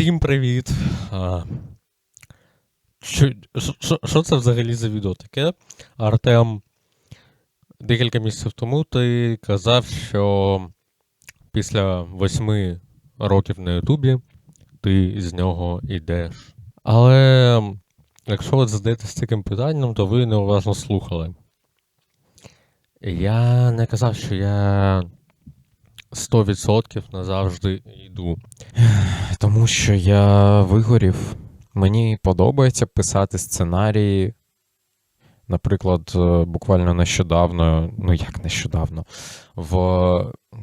Всім привіт. Що, це взагалі за відео таке? Артем, декілька місяців тому ти казав, що після восьми років на Ютубі ти з нього йдеш. Але якщо ви задаєтесь таким питанням, то ви неуважно слухали. Я не казав, що я 100% назавжди йду. Тому що я вигорів. Мені подобається писати сценарії. Наприклад, е, буквально нещодавно, ну як нещодавно, в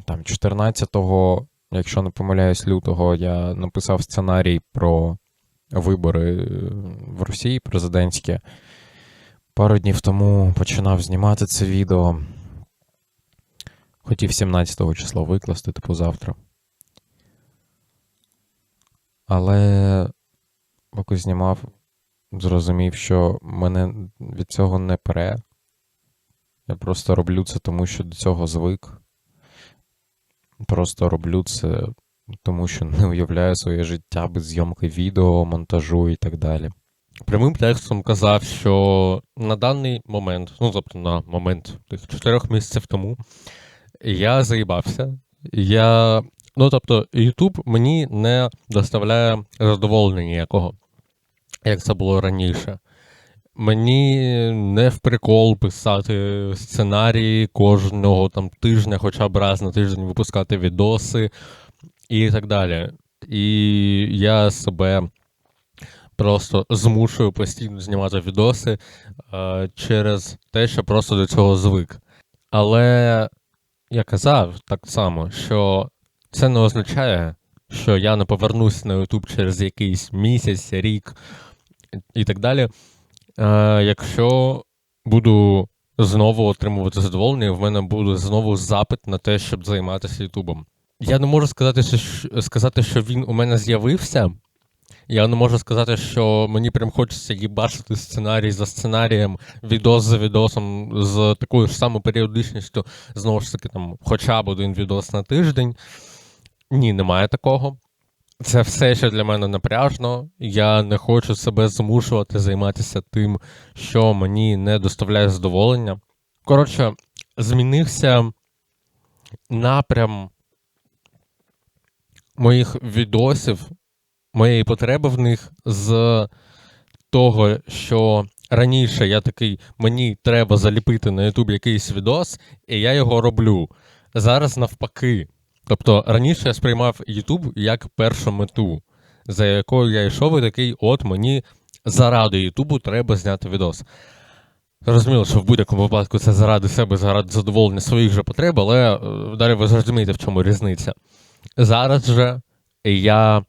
там 14-го, якщо не помиляюсь, лютого, я написав сценарій про вибори е, в Росії президентські. Пару днів тому починав знімати це відео. Хотів 17 го числа викласти, типу завтра. Але поки знімав, зрозумів, що мене від цього не пере. Я просто роблю це тому, що до цього звик. Просто роблю це тому, що не уявляю своє життя без зйомки відео, монтажу і так далі. Прямим текстом казав, що на даний момент, ну тобто на момент тих чотирьох місяців тому, я заїбався. Я. Ну, тобто, YouTube мені не доставляє задоволення ніякого, як це було раніше. Мені не в прикол писати сценарії кожного там тижня, хоча б раз на тиждень випускати відоси і так далі. І я себе просто змушую постійно знімати відоси е, через те, що просто до цього звик. Але я казав так само, що це не означає, що я не повернусь на YouTube через якийсь місяць, рік і так далі. Е, Якщо буду знову отримувати задоволення, в мене буде знову запит на те, щоб займатися Ютубом. Я не можу сказати, що, сказати, що він у мене з'явився. Я не можу сказати, що мені прям хочеться їбачити сценарій за сценарієм, відос за відосом з такою ж самою періодичністю, знову ж таки, там, хоча б один відос на тиждень. Ні, немає такого. Це все ще для мене напряжно. Я не хочу себе змушувати займатися тим, що мені не доставляє задоволення. Коротше, змінився напрям моїх відосів, моєї потреби в них з того, що раніше я такий, мені треба заліпити на YouTube якийсь відос, і я його роблю. Зараз навпаки. Тобто раніше я сприймав YouTube як першу мету, за якою я йшов і такий, от мені заради Ютубу треба зняти відос. Зрозуміло, що в будь-якому випадку це заради себе, заради задоволення своїх же потреб, але е, далі ви зрозумієте, в чому різниця. Зараз же я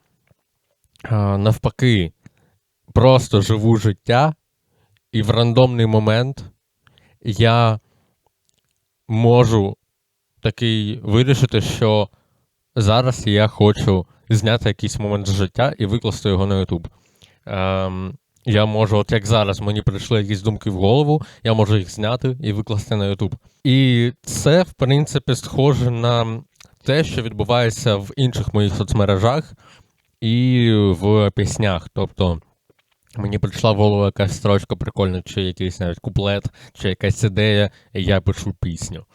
навпаки просто живу життя, і в рандомний момент я можу такий вирішити, що зараз я хочу зняти якийсь момент з життя і викласти його на YouTube. Ем, я можу, от як зараз, мені прийшли якісь думки в голову, я можу їх зняти і викласти на YouTube. І це, в принципі, схоже на те, що відбувається в інших моїх соцмережах і в піснях. Тобто. Мені прийшла в голову якась строчка прикольна, чи якийсь навіть куплет, чи якась ідея, і я пишу пісню.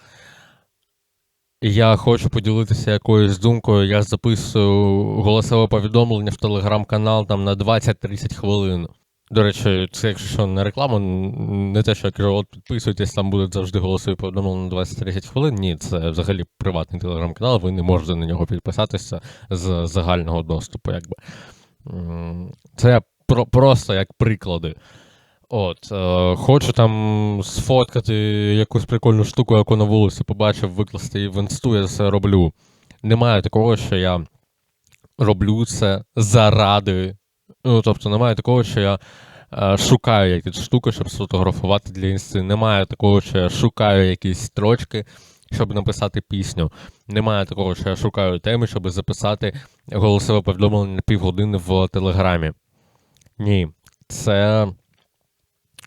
Я хочу поділитися якоюсь думкою. Я записую голосове повідомлення в телеграм-канал там на 20-30 хвилин. До речі, це якщо не реклама, не те, що я кажу, от підписуйтесь, там будуть завжди голосові повідомлення на 20-30 хвилин. Ні, це взагалі приватний телеграм-канал, ви не можете на нього підписатися з загального доступу. якби. Це про, просто як приклади. От, е, Хочу там сфоткати якусь прикольну штуку, яку на вулиці побачив, викласти і в інсту, я це роблю. Немає такого, що я роблю це заради. Ну, тобто, немає такого, що я е, шукаю якісь штуки, щоб сфотографувати для інсти. Немає такого, що я шукаю якісь строчки, щоб написати пісню. Немає такого, що я шукаю теми, щоб записати голосове повідомлення на півгодини в Телеграмі. Ні, це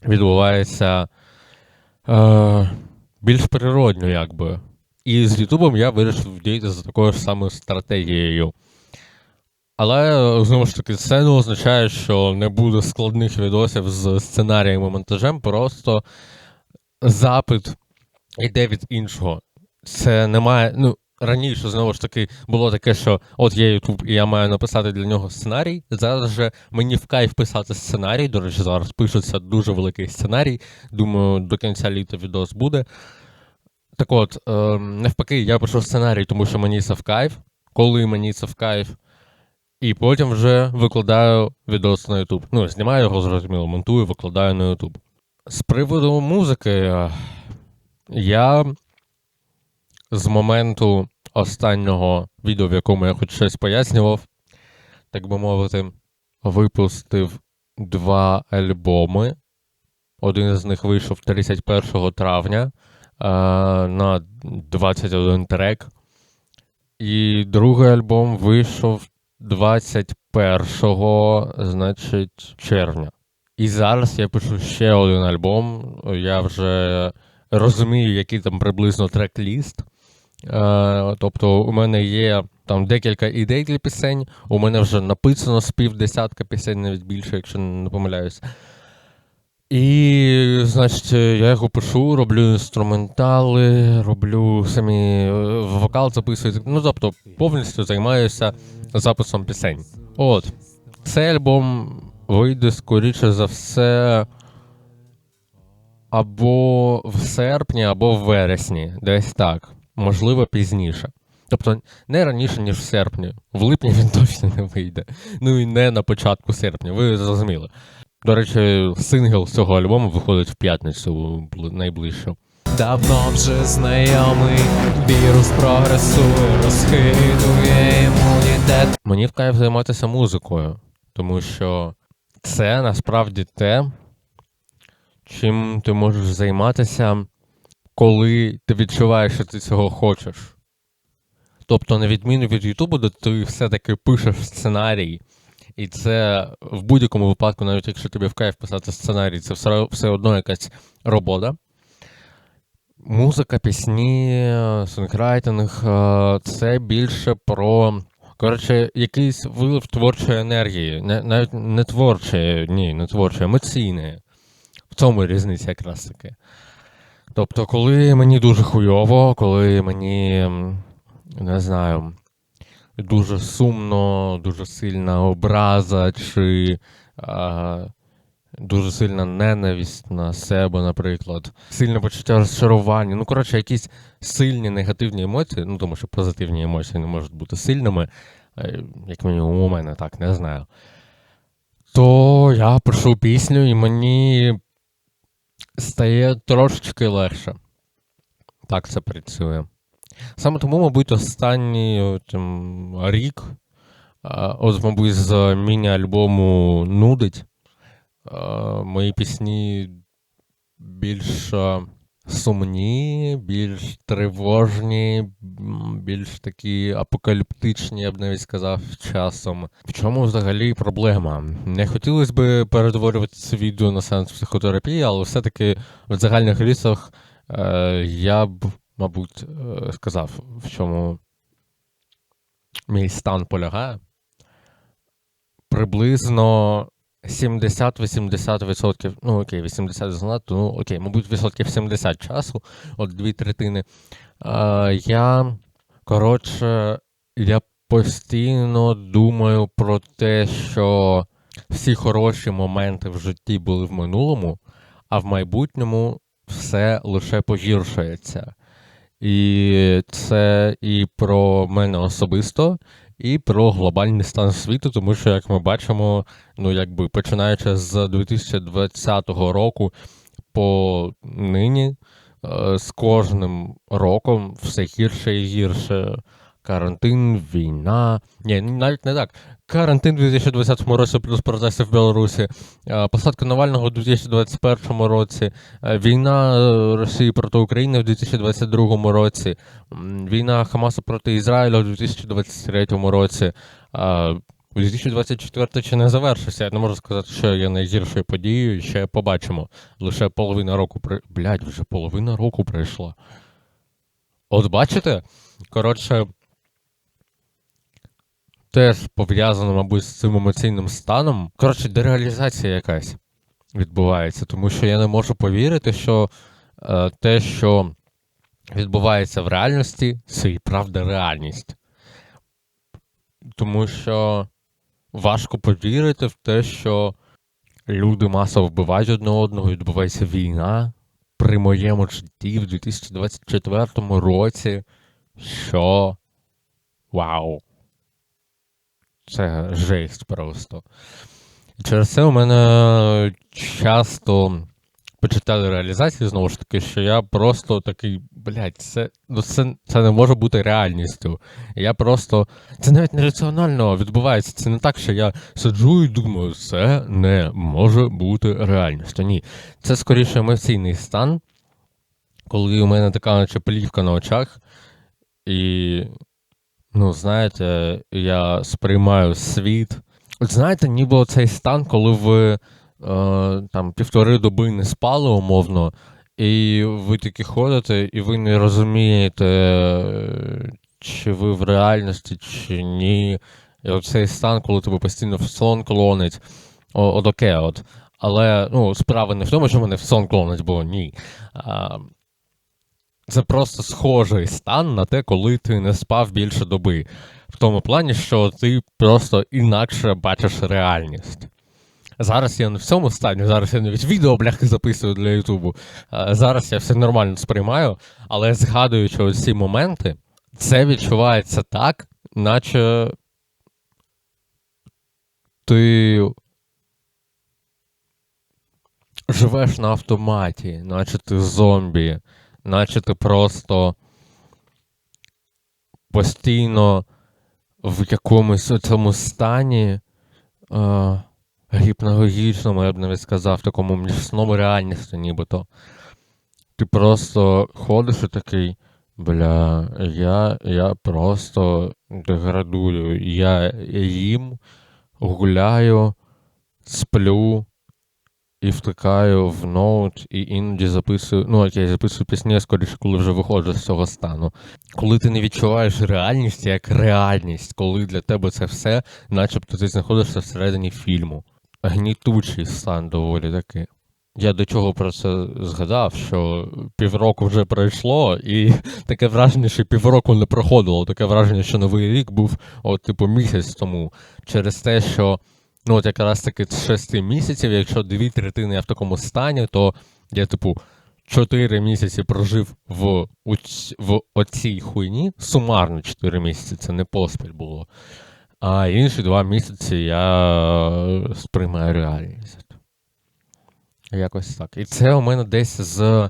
відбувається е, більш природньо, якби. І з Ютубом я вирішив діяти за такою ж самою стратегією. Але знову ж таки, це не означає, що не буде складних відосів з сценарієм і монтажем, просто запит йде від іншого. Це немає. Ну, раніше, знову ж таки, було таке, що от є YouTube, і я маю написати для нього сценарій. Зараз же мені в кайф писати сценарій. До речі, зараз пишеться дуже великий сценарій. Думаю, до кінця літа відос буде. Так от, е, навпаки, я пишу сценарій, тому що мені це в кайф, коли мені це в кайф. І потім вже викладаю відос на YouTube. Ну, знімаю його, зрозуміло, монтую, викладаю на YouTube. З приводу музики, я з моменту останнього відео, в якому я хоч щось пояснював, так би мовити, випустив два альбоми. Один з них вийшов 31 травня е, на 21 трек. І другий альбом вийшов 21 значить, червня. І зараз я пишу ще один альбом. Я вже розумію, який там приблизно трек-ліст. Е, тобто, у мене є там декілька ідей для пісень. У мене вже написано з півдесятка пісень, навіть більше, якщо не помиляюсь. І, значить, я його пишу, роблю інструментали, роблю самі е, вокал записую. Ну, тобто, повністю займаюся записом пісень. От. Цей альбом вийде, скоріше за все, або в серпні, або в вересні. Десь так. Можливо, пізніше. Тобто не раніше, ніж в серпні. В липні він точно не вийде. Ну і не на початку серпня, ви зрозуміли. До речі, сингл з цього альбому виходить в п'ятницю бл- найближчу. Давно вже знайомий, вірус прогресує, розхитує імунітет. Мені в кайф займатися музикою, тому що це насправді те, чим ти можеш займатися, коли ти відчуваєш, що ти цього хочеш. Тобто, на відміну від Ютубу, де ти все-таки пишеш сценарій, і це в будь-якому випадку, навіть якщо тобі в кайф писати сценарій, це все, все одно якась робота. Музика, пісні, сонграйтинг е, це більше про. Коротше, якийсь вилив творчої енергії. Не, навіть не творчої, ні, не творчої, емоційної. В цьому різниця якраз таки. Тобто, коли мені дуже хуйово, коли мені, не знаю, дуже сумно, дуже сильна образа, чи а, дуже сильна ненависть на себе, наприклад, сильне почуття розчарування. Ну, коротше, якісь сильні негативні емоції, ну тому що позитивні емоції не можуть бути сильними, е, як мінімум у мене так, не знаю. То я пишу пісню, і мені стає трошечки легше. Так це працює. Саме тому, мабуть, останній там, рік, от, мабуть, з міні-альбому Нудить, мої пісні більш сумні, більш тривожні, більш такі апокаліптичні, я б навіть сказав, часом. В чому взагалі проблема? Не хотілося б перетворювати це відео на сеанс психотерапії, але все-таки в загальних рисах е, я б мабуть, е, сказав, в чому мій стан полягає. Приблизно 70-80%, ну окей, 80 занадто, ну окей, мабуть, відсотків 70 часу, от дві третини. Е, я, коротше, я постійно думаю про те, що всі хороші моменти в житті були в минулому, а в майбутньому все лише погіршується. І це і про мене особисто, і про глобальний стан світу, тому що, як ми бачимо, ну якби починаючи з 2020 року по нині, е, з кожним роком все гірше і гірше. Карантин, війна. Ні, навіть не так. Карантин у 2020 році плюс процеси в Білорусі, е, посадка Навального у 2021 році, е, війна е, Росії проти України в 2022 році, війна Хамасу проти Ізраїля у 2023 році. а У 2024 ще не завершився. Я не можу сказати, що є найгіршою подією, ще побачимо. Лише половина року при. Блядь, вже половина року пройшла. От бачите? Коротше. Теж пов'язано, мабуть, з цим емоційним станом. Коротше, дереалізація якась відбувається, тому що я не можу повірити, що е, те, що відбувається в реальності, це і правда реальність. Тому що важко повірити в те, що люди масово вбивають одне одного, відбувається війна при моєму житті в 2024 році. Що? Вау. Це жесть просто. Через це у мене часто почитали реалізації, знову ж таки, що я просто такий, блядь, це, ну це, це не може бути реальністю. Я просто. Це навіть не раціонально відбувається. Це не так, що я сиджу і думаю, це не може бути реальністю. Ні. Це скоріше емоційний стан, коли у мене така наче плівка на очах, і, ну, знаєте, я сприймаю світ. От знаєте, ніби цей стан, коли ви е, там півтори доби не спали умовно, і ви такі ходите, і ви не розумієте, чи ви в реальності, чи ні. І оцей стан, коли тебе постійно в сон клонить, о, от таке от. Але ну, справа не в тому, що мене в сон клонить, бо ні. А, це просто схожий стан на те, коли ти не спав більше доби. В тому плані, що ти просто інакше бачиш реальність. Зараз я не в цьому стані, зараз я навіть відео бляхи записую для Ютубу. Е, Зараз я все нормально сприймаю, але згадуючи оці моменти, це відчувається так, наче ти живеш на автоматі, наче ти зомбі, наче ти просто постійно в якомусь цьому стані е, гіпнологічному, я б навіть сказав, такому міцному реальністю, нібито. Ти просто ходиш і такий, бля, я, я просто деградую. Я їм, гуляю, сплю і втикаю в ноут, і іноді записую. Ну, окей, записую пісні, скоріше, коли вже виходжу з цього стану. Коли ти не відчуваєш реальність як реальність, коли для тебе це все, начебто ти знаходишся всередині фільму. Гнітучий стан доволі таки. Я до чого про це згадав, що півроку вже пройшло, і таке враження, що півроку не проходило. Таке враження, що новий рік був, от, типу, місяць тому. Через те, що ну, от якраз таки з шести місяців, якщо дві третини я в такому стані, то я, типу, чотири місяці прожив в, в оцій хуйні, сумарно чотири місяці, це не поспіль було. А інші два місяці я сприймаю реальність. Якось так. І це у мене десь з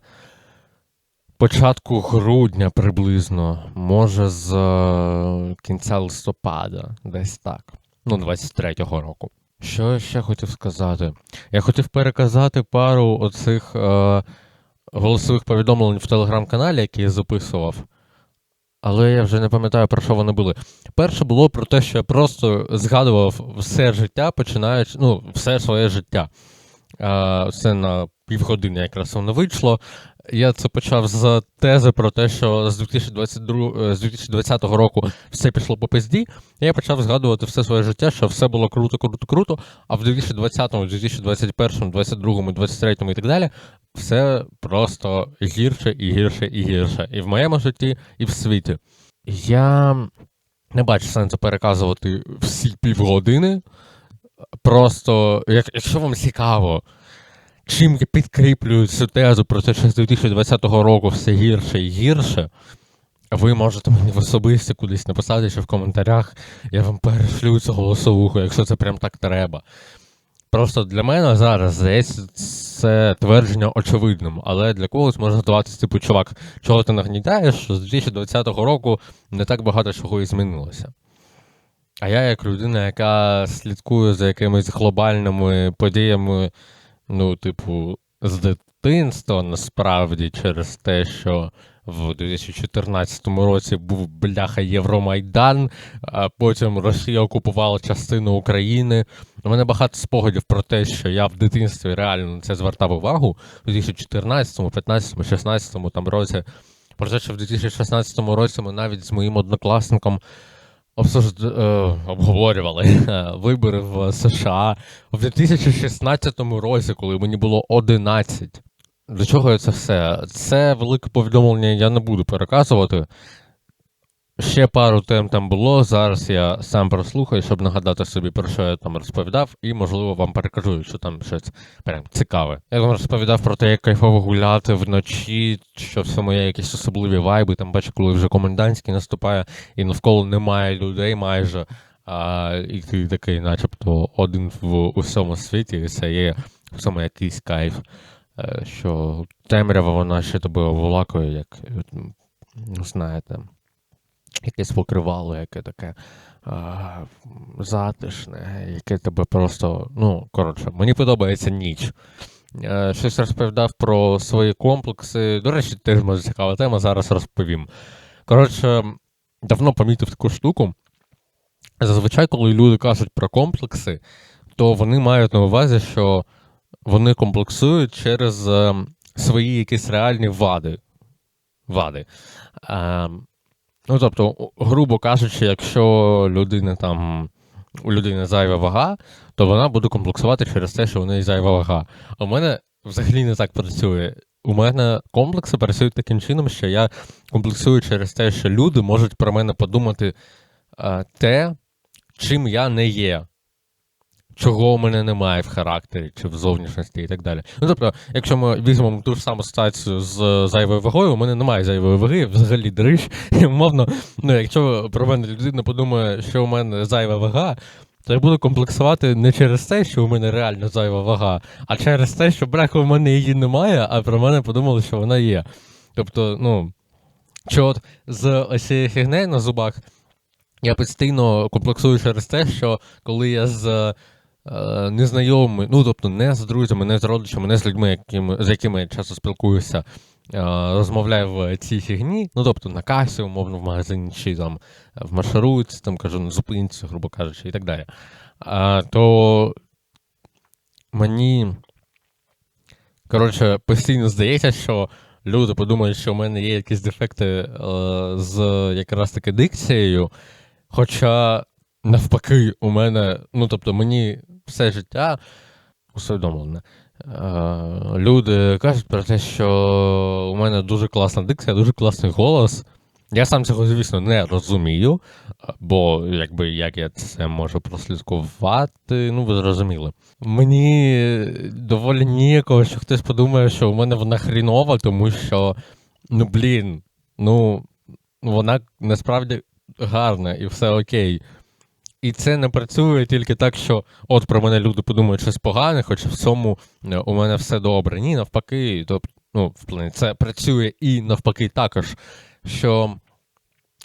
початку грудня приблизно, може з е, кінця листопада, десь так. Ну, 23-го року. Що я ще хотів сказати? Я хотів переказати пару оцих е, голосових повідомлень в телеграм-каналі, які я записував. Але я вже не пам'ятаю, про що вони були. Перше було про те, що я просто згадував все життя, починаючи, ну, все своє життя. А, Це на півгодини якраз воно вийшло. Я це почав з тези про те, що з 2022, е, з 2020 року все пішло по пизді. І я почав згадувати все своє життя, що все було круто, круто, круто. А в 2020, 2021, 2022, 2023 і так далі все просто гірше і гірше і гірше. І в моєму житті, і в світі. Я не бачу сенсу переказувати всі півгодини. Просто, як, якщо вам цікаво, чим я підкріплюю цю тезу про те, що з 2020 року все гірше і гірше, ви можете мені в особисті кудись написати, що в коментарях я вам перешлю цю голосовуху, якщо це прям так треба. Просто для мене зараз здається це твердження очевидним, але для когось може здаватися, типу, чувак, чого ти нагнітаєш, що з 2020 року не так багато чого і змінилося. А я, як людина, яка слідкує за якимись глобальними подіями, ну, типу, з дитинства насправді через те, що в 2014 році був бляха Євромайдан, а потім Росія окупувала частину України. У мене багато спогадів про те, що я в дитинстві реально на це звертав увагу у 2014, 15, 16 там році. Про те, що в 2016 році ми навіть з моїм однокласником обсужд... е, обговорювали е, вибори в США в 2016 році, коли мені було 11. До чого це все? Це велике повідомлення, я не буду переказувати. Ще пару тем там було. Зараз я сам прослухаю, щоб нагадати собі, про що я там розповідав, і, можливо, вам перекажу, що там щось прям цікаве. Я вам розповідав про те, як кайфово гуляти вночі, що в цьому є якісь особливі вайби. Там бачу, коли вже комендантський наступає, і навколо немає людей майже. А, і ти такий, начебто, один в усьому світі, і це є в цьому якийсь кайф. Е, Що темрява вона ще тебе волакує, як знаєте, якесь покривало, яке таке а, затишне, яке тебе просто. Ну, коротше, мені подобається ніч. Е, Щось розповідав про свої комплекси. До речі, теж може цікава тема, зараз розповім. Коротше, давно помітив таку штуку. Зазвичай, коли люди кажуть про комплекси, то вони мають на увазі, що вони комплексують через е, свої якісь реальні вади. вади. Ну, тобто, грубо кажучи, якщо людина там. У людини зайва вага, то вона буде комплексувати через те, що у неї зайва вага. А у мене взагалі не так працює. У мене комплекси працюють таким чином, що я комплексую через те, що люди можуть про мене подумати е, те, чим я не є. Чого у мене немає в характері чи в зовнішності і так далі. Ну тобто, якщо ми візьмемо ту ж саму ситуацію з зайвою вагою, у мене немає зайвої ваги, взагалі дрищ. І умовно, ну якщо про мене людина подумає, що у мене зайва вага, то я буду комплексувати не через те, що у мене реально зайва вага, а через те, що бляха у мене її немає, а про мене подумали, що вона є. Тобто, ну, що от з ось цією фігнею на зубах я постійно комплексую через те, що коли я з е, незнайомими, ну тобто не з друзями, не з родичами, не з людьми, якими, з якими я часто спілкуюся, е, розмовляю в цій фігні, ну тобто на касі, умовно, в магазині, чи там в маршрутці, там кажу, на зупинці, грубо кажучи, і так далі. То мені коротше, постійно здається, що люди подумають, що в мене є якісь дефекти е, з якраз таки дикцією. Хоча навпаки, у мене, ну тобто, мені все життя усвідомлене. Е, люди кажуть про те, що у мене дуже класна дикція, дуже класний голос. Я сам цього, звісно, не розумію, бо якби як я це можу прослідкувати, ну ви зрозуміли. Мені доволі ніякого, що хтось подумає, що у мене вона хрінова, тому що, ну блін, ну вона насправді гарна і все окей. І це не працює тільки так, що от про мене люди подумають щось погане, хоча в цьому е, у мене все добре. Ні, навпаки, тобто, ну, в плані, це працює і навпаки також, що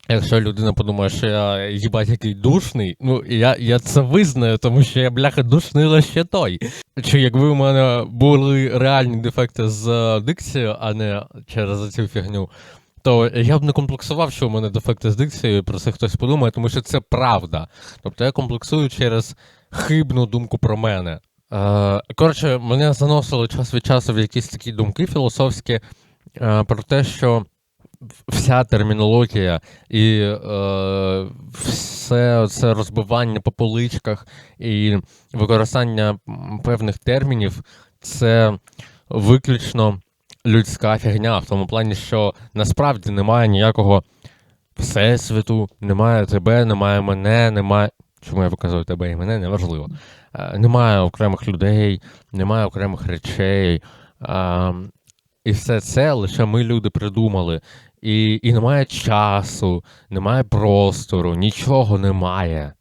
якщо людина подумає, що я їбать який душний, ну я, я це визнаю, тому що я бляха душний лише той. Чи якби у мене були реальні дефекти з дикцією, а не через цю фігню, то я б не комплексував, що у мене дефекти з дикцією, про це хтось подумає, тому що це правда. Тобто я комплексую через хибну думку про мене. Е, коротше, мене заносили час від часу в якісь такі думки філософські е, про те, що вся термінологія і е, все це розбивання по поличках і використання певних термінів це виключно людська фігня, в тому плані, що насправді немає ніякого всесвіту, немає тебе, немає мене, немає. Чому я показую тебе і мене, неважливо. Е, Немає окремих людей, немає окремих речей. І все це лише ми люди придумали. І, і немає часу, немає простору, нічого немає.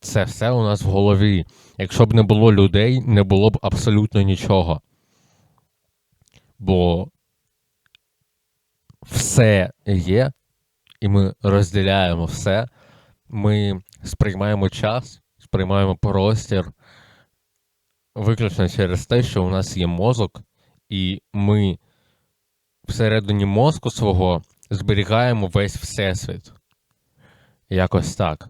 Це все у нас в голові. Якщо б не було людей, не було б абсолютно нічого. Бо все є, і ми розділяємо все. Ми сприймаємо час, сприймаємо простір виключно через те, що у нас є мозок, і ми всередині мозку свого зберігаємо весь всесвіт. Якось так.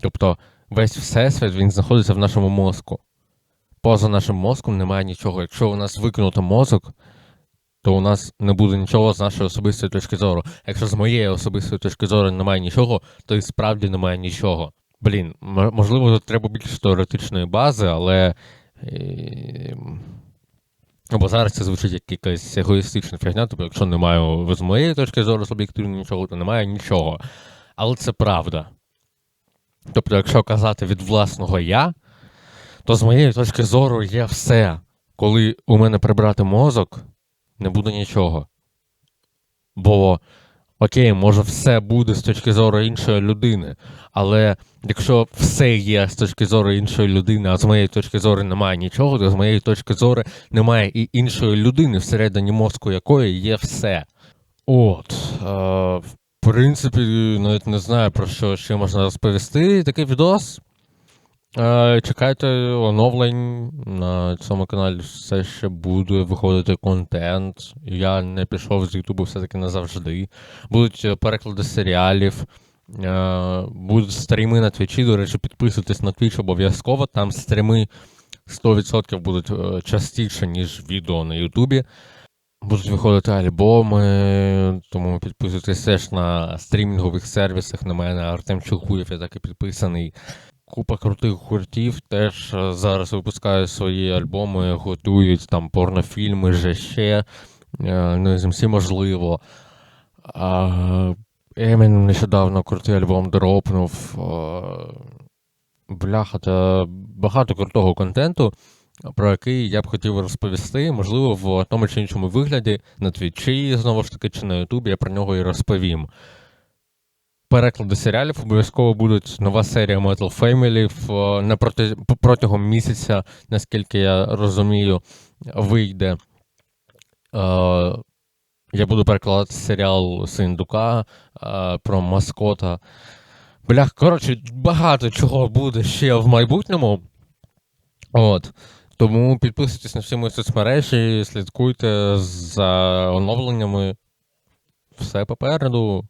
Тобто весь всесвіт він знаходиться в нашому мозку. Поза нашим мозком немає нічого. Якщо у нас викинуто мозок, то у нас не буде нічого з нашої особистої точки зору. Якщо з моєї особистої точки зору немає нічого, то і справді немає нічого. Блін, можливо, тут треба більше теоретичної бази, але. е, Бо зараз це звучить як якась егоїстична фігня, тобто, якщо немає з моєї точки зору суб'єктивно нічого, то немає нічого. Але це правда. Тобто, якщо казати від власного я, то з моєї точки зору є все. Коли у мене прибрати мозок, не буде нічого. Бо, окей, може, все буде з точки зору іншої людини, але якщо все є з точки зору іншої людини, а з моєї точки зору немає нічого, то з моєї точки зору немає і іншої людини, всередині мозку якої є все. От. Е, в принципі, навіть не знаю про що ще можна розповісти. Такий відос. Е, чекайте оновлень на цьому каналі все ще буде виходити контент. Я не пішов з Ютубу все-таки назавжди. Будуть е, переклади серіалів, е, будуть стріми на Твічі. До речі, підписуйтесь на Твіч обов'язково. Там стріми 100% будуть частіше, ніж відео на Ютубі. Будуть виходити альбоми, тому підписуйтесь теж на стрімінгових сервісах. На мене Артем Чулкуєв, я так і підписаний. Купа крутих гуртів теж е, зараз випускають свої альбоми, готують там порнофільми, же ще. Е, Ну, і всі можливо. Емін нещодавно крутий альбом дропнув. Е, Бляха, та багато крутого контенту, про який я б хотів розповісти, можливо, в тому чи іншому вигляді на Твічі, знову ж таки, чи на Ютубі я про нього і розповім. Переклади серіалів обов'язково будуть нова серія Metal Family в, на проти, протягом місяця, наскільки я розумію, вийде. Е, я буду перекладати серіал Синдука е, про маскота. Блях, коротше, багато чого буде ще в майбутньому. От. Тому підписуйтесь на всі мої соцмережі, слідкуйте за оновленнями. Все попереду.